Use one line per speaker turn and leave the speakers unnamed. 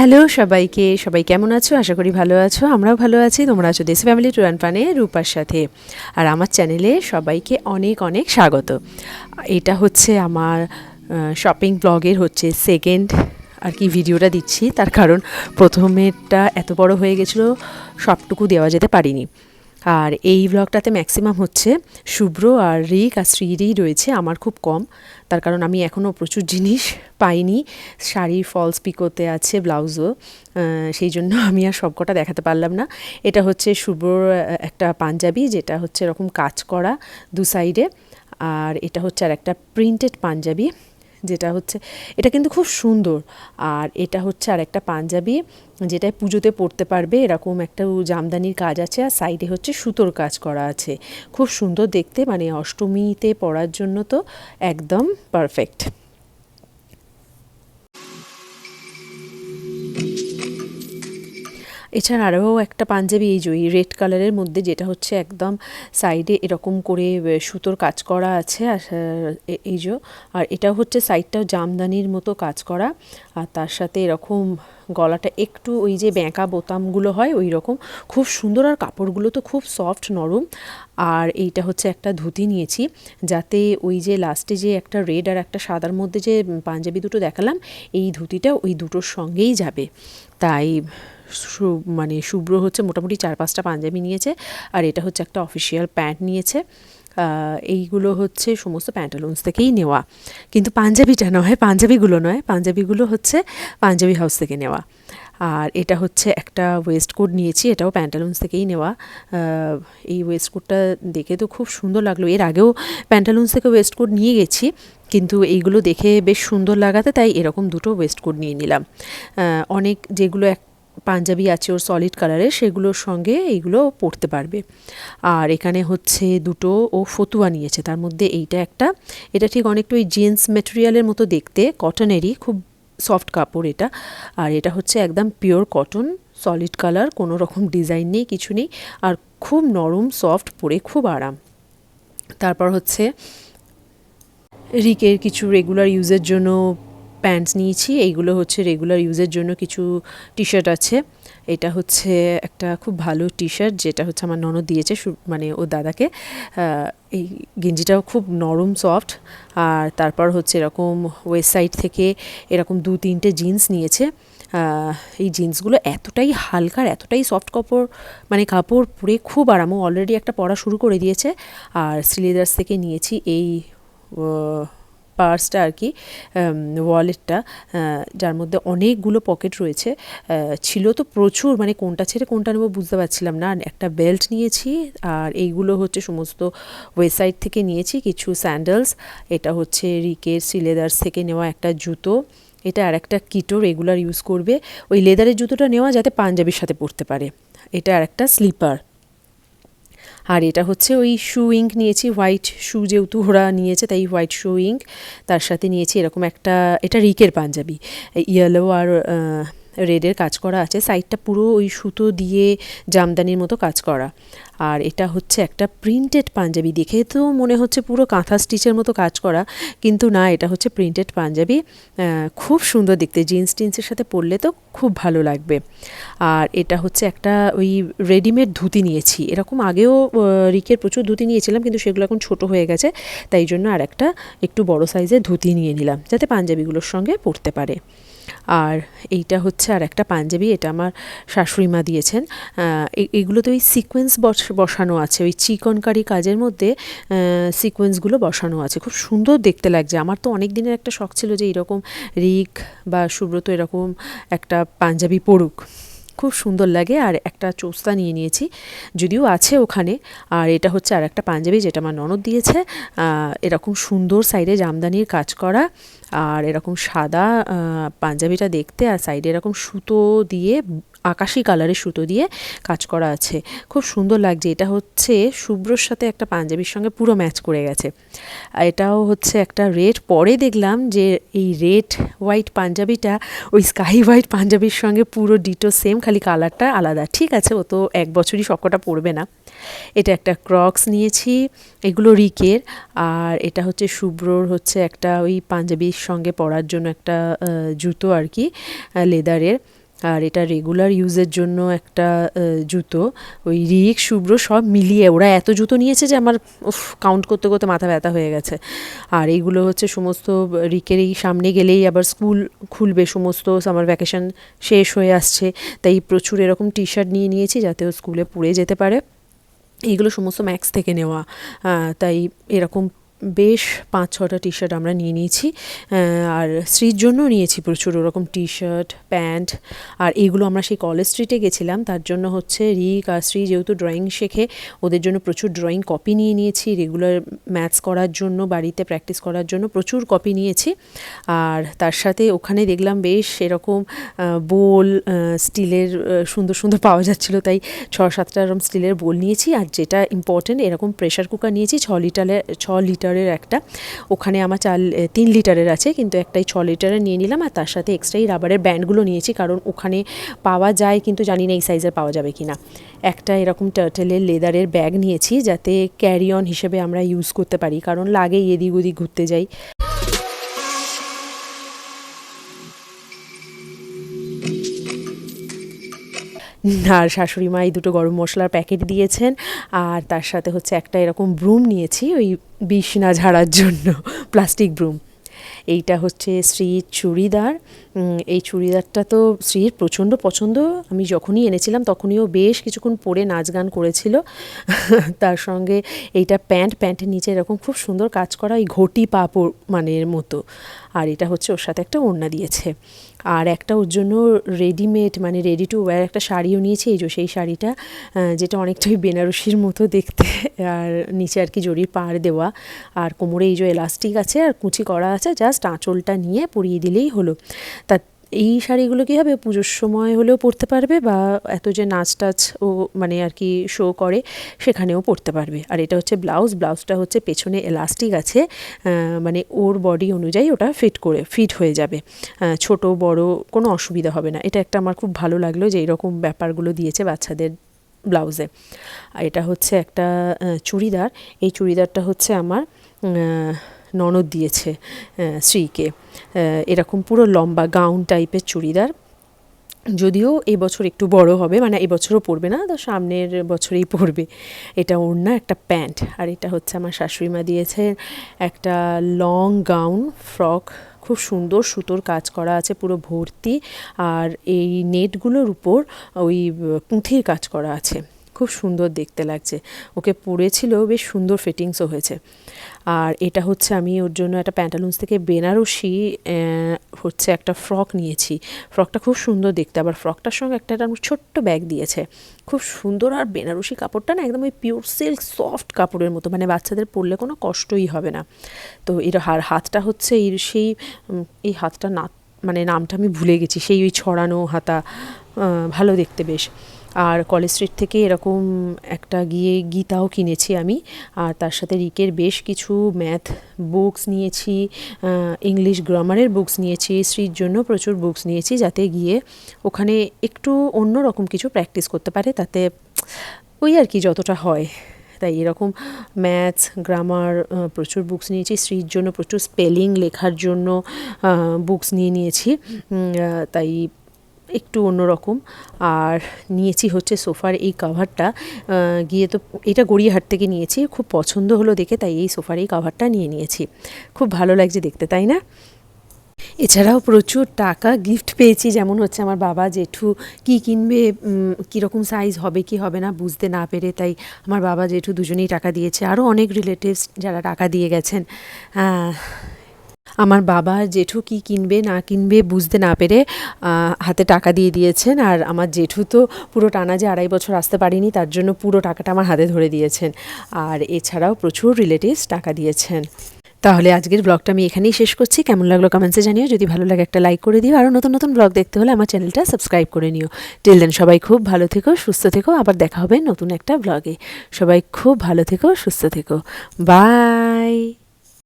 Hello সবাইকে, সবাই কেমন আছো? আশা করি ভালো আছো, আমরাও ভালো আছি, তোমরা আছো দেশ ফ্যামিলি টুরান পানে রূপার সাথে। আর আমার চ্যানেলে সবাইকে অনেক অনেক স্বাগত। এটা হচ্ছে আমার শপিং ব্লগের হচ্ছে সেকেন্ড আর কি ভিডিওটা দিচ্ছি। তার কারণ প্রথমেরটা এত বড় হয়ে গেছিল, সবটুকু দেওয়া যেতে পারিনি। আর এই ব্লগটাতে ম্যাক্সিমাম হচ্ছে শুভ্র আর রিক আর শ্রীরই রয়েছে, আমার খুব কম। তার কারণ আমি এখনও প্রচুর জিনিস পাইনি। শাড়ির ফলস পিকোতে আছে ব্লাউজও সেই জন্য আমি আর সবকটা দেখাতে পারলাম না। এটা হচ্ছে শুভ্রর একটা পাঞ্জাবি, যেটা হচ্ছে এরকম কাজ করা দু সাইডে আর এটা হচ্ছে আর একটা প্রিন্টেড পাঞ্জাবি। যেটা হচ্ছে, এটা কিন্তু খুব সুন্দর। আর এটা হচ্ছে আর একটা পাঞ্জাবি যেটায় পুজোতে পড়তে পারবে। এরকম একটা জামদানির কাজ আছে আর সাইডে হচ্ছে সুতোর কাজ করা আছে। খুব সুন্দর দেখতে মানে অষ্টমীতে পড়ার জন্য তো একদম পারফেক্ট। এছাড়া আরও একটা পাঞ্জাবি এই যে রেড কালারের মধ্যে যেটা হচ্ছে একদম সাইডে এরকম করে সুতোর কাজ করা আছে, আর এই যে, আর এটা হচ্ছে সাইডটাও জামদানির মতো কাজ করা, আর তার সাথে এরকম গলাটা একটু ওই যে ব্যাঁকা বোতামগুলো হয় ওই রকম, খুব সুন্দর, আর কাপড়গুলো তো খুব সফট নরম, আর এইটা হচ্ছে একটা ধুতি নিয়েছি, যাতে ওই যে লাস্টে যে একটা রেড আর একটা সাদার মধ্যে যে পাঞ্জাবি দুটো দেখালাম, এই ধুতিটা ওই দুটোর সঙ্গেই যাবে, তাই মানে শুভ্র হচ্ছে, মোটামুটি চার পাঁচটা পাঞ্জাবি নিয়েছে, আর এটা হচ্ছে একটা অফিসিয়াল প্যান্ট নিয়েছে। এইগুলো হচ্ছে সমস্ত প্যান্টালুন্স থেকেই নেওয়া। কিন্তু পাঞ্জাবিটা নয়, পাঞ্জাবিগুলো নয়, পাঞ্জাবিগুলো হচ্ছে পাঞ্জাবি হাউস থেকে নেওয়া। আর এটা হচ্ছে একটা ওয়েস্ট কোট নিয়েছি, এটাও প্যান্টালুন্স থেকেই নেওয়া। এই ওয়েস্ট কোটটা দেখে তো খুব সুন্দর লাগল। এর আগেও প্যান্টালুন্স থেকে ওয়েস্ট কোট নিয়ে গেছি, কিন্তু এইগুলো দেখে বেশ সুন্দর লাগাতে, তাই এরকম দুটো ওয়েস্ট কোট নিয়ে নিলাম। অনেক যেগুলো এক পাঞ্জাবি আছে ওর সলিড কালারের সেগুলোর সঙ্গে এইগুলো পরতে পারবে। আর এখানে হচ্ছে দুটো ও ফতুয়া নিয়েছে, তার মধ্যে এইটা একটা। এটা ঠিক অনেকটা ওই জিন্স মেটেরিয়ালের মতো দেখতে কটনেরই খুব সফট কাপড় এটা। আর এটা হচ্ছে একদম পিওর কটন সলিড কালার কোনো রকম ডিজাইন নেই, কিছু নেই। আর খুব নরম সফট পরে খুব আরাম। তারপর হচ্ছে রিকের কিছু রেগুলার ইউজের জন্য প্যান্টস নিয়েছি, এইগুলো হচ্ছে রেগুলার ইউজের জন্য কিছু টি শার্ট আছে। এটা হচ্ছে একটা খুব ভালো টি শার্ট যেটা হচ্ছে আমার ননদ দিয়েছে মানে ও দাদাকে। এই গেঞ্জিটাও খুব নরম সফট আর তারপর হচ্ছে এরকম ওয়েবসাইট থেকে এরকম দু তিনটে জিন্স নিয়েছে। এই জিন্সগুলো এতটাই হালকার এতটাই সফট কাপড় মানে কাপড় পরে খুব আরাম। অলরেডি একটা পরা শুরু করে দিয়েছে। আর সিলেদার্স থেকে নিয়েছি এই পার্সটা আর কি ওয়ালেটটা যার মধ্যে অনেকগুলো পকেট রয়েছে ছিল তো প্রচুর মানে কোনটা ছেড়ে কোনটা নেব বুঝতে পারছিলাম না। একটা বেল্ট নিয়েছি আর এইগুলো হচ্ছে সমস্ত ওয়েবসাইট থেকে নিয়েছি, কিছু স্যান্ডেলস এটা হচ্ছে রিকের সিলেদার্স থেকে নেওয়া একটা জুতো, এটা আর একটা কিটো রেগুলার ইউজ করবে। ওই লেদারের জুতোটা নেওয়া যাতে পাঞ্জাবির সাথে পরতে পারে। এটা আর একটা স্লিপার আর এটা হচ্ছে ওই শু ইঙ্ক নিয়েছি হোয়াইট শু যেহেতু ওরা নিয়েছে, তাই হোয়াইট শু ইঙ্ক তার সাথে নিয়েছি এরকম একটা, এটা রিকের পাঞ্জাবি ইয়েলো আর রেডের কাজ করা আছে সাইডটা পুরো ওই সুতো দিয়ে জামদানির মতো কাজ করা। আর এটা হচ্ছে একটা প্রিন্টেড পাঞ্জাবি, দেখে তো মনে হচ্ছে পুরো কাঁথা স্টিচের মতো কাজ করা, কিন্তু না, এটা হচ্ছে প্রিন্টেড পাঞ্জাবি। খুব সুন্দর দেখতে জিন্স টিন্সের সাথে পরলে তো খুব ভালো লাগবে। আর এটা হচ্ছে একটা ওই রেডিমেড ধুতি নিয়েছি, এরকম আগেও রিকের প্রচুর ধুতি নিয়েছিলাম, কিন্তু সেগুলো এখন ছোট হয়ে গেছে, তাই জন্য আর একটা একটু বড় সাইজের ধুতি নিয়ে নিলাম, যাতে পাঞ্জাবিগুলোর সঙ্গে পরতে পারে। আর এইটা হচ্ছে আর একটা পাঞ্জাবি, এটা আমার শাশুড়ি মা দিয়েছেন। এগুলোতে ওই সিকোয়েন্স বসানো আছে, ওই চিকনকারি কাজের মধ্যে সিকোয়েন্সগুলো বসানো আছে। খুব সুন্দর দেখতে লাগছে। আমার তো অনেক দিনের একটা শখ ছিল যে এরকম রিক বা সুব্রত এরকম একটা পাঞ্জাবি পড়ুক খুব সুন্দর লাগে আর একটা চোস্তা নিয়ে নিয়েছি, যদিও আছে ওখানে। আর এটা হচ্ছে আর একটা পাঞ্জাবি যেটা আমার ননদ দিয়েছে। এরকম সুন্দর সাইডে জামদানির কাজ করা আর এরকম সাদা পাঞ্জাবিটা দেখতে আর সাইডে এরকম সুতো দিয়ে আকাশি কালারের সুতো দিয়ে কাজ করা আছে। খুব সুন্দর লাগছে। এটা হচ্ছে শুভ্রর সাথে একটা পাঞ্জাবির সঙ্গে পুরো ম্যাচ করে গেছে। এটাও হচ্ছে একটা রেড। পরে দেখলাম যে এই রেড হোয়াইট পাঞ্জাবিটা ওই স্কাই হোয়াইট পাঞ্জাবির সঙ্গে পুরো ডিটো সেম, খালি কালারটা আলাদা। ঠিক আছে, ও তো এক বছরই সবকটা পড়বে না। এটা একটা ক্রক্স নিয়েছি, এগুলো রিকের। আর এটা হচ্ছে শুভ্রর হচ্ছে একটা ওই পাঞ্জাবির সঙ্গে পরার জন্য একটা জুতো আর কি লেদারের। আর এটা রেগুলার ইউজের জন্য একটা জুতো। ওই রিক শুভ্র সব মিলিয়ে ওরা এত জুতো নিয়েছে যে আমার, উফ কাউন্ট করতে করতে মাথা ব্যথা হয়ে গেছে। আর এইগুলো হচ্ছে সমস্ত রিকের এই সামনে গেলেই আবার স্কুল খুলবে, সমস্ত সামার ভ্যাকেশন শেষ হয়ে আসছে। তাই প্রচুর এরকম টি শার্ট নিয়ে নিয়েছি যাতে ও স্কুলে পরে যেতে পারে। এইগুলো সমস্ত ম্যাক্স থেকে নেওয়া। তাই এরকম বেশ পাঁচ ছটা টি শার্ট আমরা নিয়ে নিয়েছি আর স্ত্রীর জন্য নিয়েছি প্রচুর, ওরকম টি শার্ট প্যান্ট, আর এইগুলো আমরা সেই কলেজ স্ট্রিটে গেছিলাম, তার জন্য হচ্ছে রিক আর শ্রী যেহেতু ড্রয়িং শেখে, ওদের জন্য প্রচুর ড্রয়িং কপি নিয়ে নিয়েছি রেগুলার ম্যাথস করার জন্য, বাড়িতে প্র্যাকটিস করার জন্য প্রচুর কপি নিয়েছি, আর তার সাথে ওখানে দেখলাম বেশ এরকম বোল স্টিলের সুন্দর সুন্দর পাওয়া যাচ্ছিল, তাই ছ সাতটা এরকম স্টিলের বোল নিয়েছি, আর যেটা ইম্পর্টেন্ট এরকম প্রেশার কুকার নিয়েছি, ছ লিটারের ছ লিটারের একটা। ওখানে আমার চার তিন লিটারের আছে, কিন্তু একটাই ছ লিটারের নিয়ে নিলাম আর তার সাথে এক্সট্রা এই রাবারের ব্যান্ডগুলো নিয়েছি, কারণ ওখানে পাওয়া যায়, কিন্তু জানি না এই সাইজের পাওয়া যাবে কি না একটা এরকম টার্টেলের লেদারের ব্যাগ নিয়েছি, যাতে ক্যারি অন হিসেবে আমরা ইউজ করতে পারি, কারণ লাগে এদিক ওদিক ঘুরতে যাই। আর শাশুড়ি মা এই দুটো গরম মশলার প্যাকেট দিয়েছেন। আর তার সাথে হচ্ছে একটা এরকম ব্রুম নিয়েছি, ওই বিষ না ঝাড়ার জন্য প্লাস্টিক ব্রুম এইটা হচ্ছে শ্রীর চুড়িদার। এই চুড়িদারটা তো শ্রীর প্রচণ্ড পছন্দ। আমি যখনই এনেছিলাম তখনই ও বেশ কিছুক্ষণ পরে নাচ গান করেছিল। তার সঙ্গে এইটা প্যান্ট, প্যান্টের নিচে এরকম খুব সুন্দর কাজ করা এই ঘটি পাপড় মানের মতো। আর এটা হচ্ছে ওর সাথে একটা ওড়না দিয়েছে। আর একটা ওর জন্য রেডিমেড মানে রেডি টু ওয়্যার একটা শাড়িও নিয়েছি, এই যে সেই শাড়িটা যেটা অনেকটাই বেনারসির মতো দেখতে, আর নিচে আর কি জরির পাড় দেওয়া, আর কোমরে এই যে এলাস্টিক আছে আর কুচি করা আছে জাস্ট আঁচলটা নিয়ে পরিয়ে দিলেই হলো। তা এই শাড়িগুলো কী হবে? পুজোর সময় হলেও পরতে পারবে বা এত যে নাচ টাচ ও মানে আর কি শো করে সেখানেও পরতে পারবে। আর এটা হচ্ছে ব্লাউজ ব্লাউজটা হচ্ছে পেছনে এলাস্টিক আছে মানে ওর বডি অনুযায়ী ওটা ফিট করে ফিট হয়ে যাবে। ছোট, বড় কোনো অসুবিধা হবে না। এটা একটা আমার খুব ভালো লাগল যে এরকম ব্যাপারগুলো দিয়েছে বাচ্চাদের ব্লাউজে আর এটা হচ্ছে একটা চুড়িদার। এই চুড়িদারটা হচ্ছে আমার ননদ দিয়েছে শ্রীকে এরকম পুরো লম্বা গাউন টাইপের চুড়িদার। যদিও এবছর একটু বড় হবে মানে এবছরও বছরও পরবে না, তো সামনের বছরেই পরবে। এটা ওড়না, একটা প্যান্ট। আর এটা হচ্ছে আমার শাশুড়ি মা দিয়েছে একটা লং গাউন, ফ্রক। খুব সুন্দর সুতোর কাজ করা আছে, পুরো ভর্তি। আর এই নেটগুলোর উপর ওই পুঁথির কাজ করা আছে। খুব সুন্দর দেখতে লাগছে। ওকে পরেছিল বেশ সুন্দর ফিটিংসও হয়েছে। আর এটা হচ্ছে আমি ওর জন্য একটা প্যান্টালুন্স থেকে বেনারসি হচ্ছে একটা ফ্রক নিয়েছি। ফ্রকটা খুব সুন্দর দেখতে। আবার ফ্রকটার সঙ্গে একটা ছোট্ট ব্যাগ দিয়েছে। খুব সুন্দর আর বেনারসি কাপড়টা না একদম ওই পিওর সিল্ক সফট কাপড়ের মতো। মানে বাচ্চাদের পরলে কোনো কষ্টই হবে না। তো এর আর হাতটা হচ্ছে এই সেই এই হাতটা না মানে নামটা আমি ভুলে গেছি। সেই ওই ছড়ানো হাতা ভালো দেখতে বেশ। আর কলেজ স্ট্রিট থেকে এরকম একটা গিয়ে গীতাও কিনেছি আমি। আর তার সাথে রিকের বেশ কিছু ম্যাথ বুকস নিয়েছি ইংলিশ গ্রামারের বুকস নিয়েছি স্ত্রীর জন্য প্রচুর বুকস নিয়েছি যাতে গিয়ে ওখানে একটু অন্য রকম কিছু প্র্যাকটিস করতে পারে, তাতে ওই আর কি যতটা হয়। তাই এরকম ম্যাথস, গ্রামার প্রচুর বুকস নিয়েছি শ্রীর জন্য প্রচুর স্পেলিং লেখার জন্য বুকস নিয়ে নিয়েছি। তাই একটু অন্যরকম। আর নিয়েছি হচ্ছে সোফার এই কাভারটা গিয়ে তো এটা গড়িয়াহাট থেকে নিয়েছি। খুব পছন্দ হলো দেখে তাই এই সোফার এই কাভারটা নিয়ে নিয়েছি। খুব ভালো লাগছে দেখতে, তাই না? এছাড়াও প্রচুর টাকা গিফট পেয়েছি। যেমন হচ্ছে আমার বাবা, জেঠু, কি কিনবে কীরকম সাইজ হবে, কি হবে না বুঝতে না পেরে তাই আমার বাবা, জেঠু দুজনেই টাকা দিয়েছে। আরও অনেক রিলেটিভস যারা টাকা দিয়ে গেছেন। আমার বাবা জেঠু কি কিনবে, না কিনবে বুঝতে না পেরে হাতে টাকা দিয়ে দিয়েছেন। আর আমার জেঠু তো পুরো টানা যে আড়াই বছর আসতে পারিনি, তার জন্য পুরো টাকাটা আমার হাতে ধরে দিয়েছেন। আর এছাড়াও প্রচুর রিলেটিভস টাকা দিয়েছেন। তাহলে আজকের ব্লগটা আমি এখানেই শেষ করছি। কেমন লাগল কমেন্টসে জানিও। যদি ভালো লাগে একটা লাইক করে দিও। আরও নতুন নতুন ব্লগ দেখতে হলে আমার চ্যানেলটা সাবস্ক্রাইব করে নিও। টিল দেন সবাই খুব ভালো থেকো, সুস্থ থেকো। আবার দেখা হবে নতুন একটা ব্লগে সবাই খুব ভালো থেকো, সুস্থ থেকো। বাই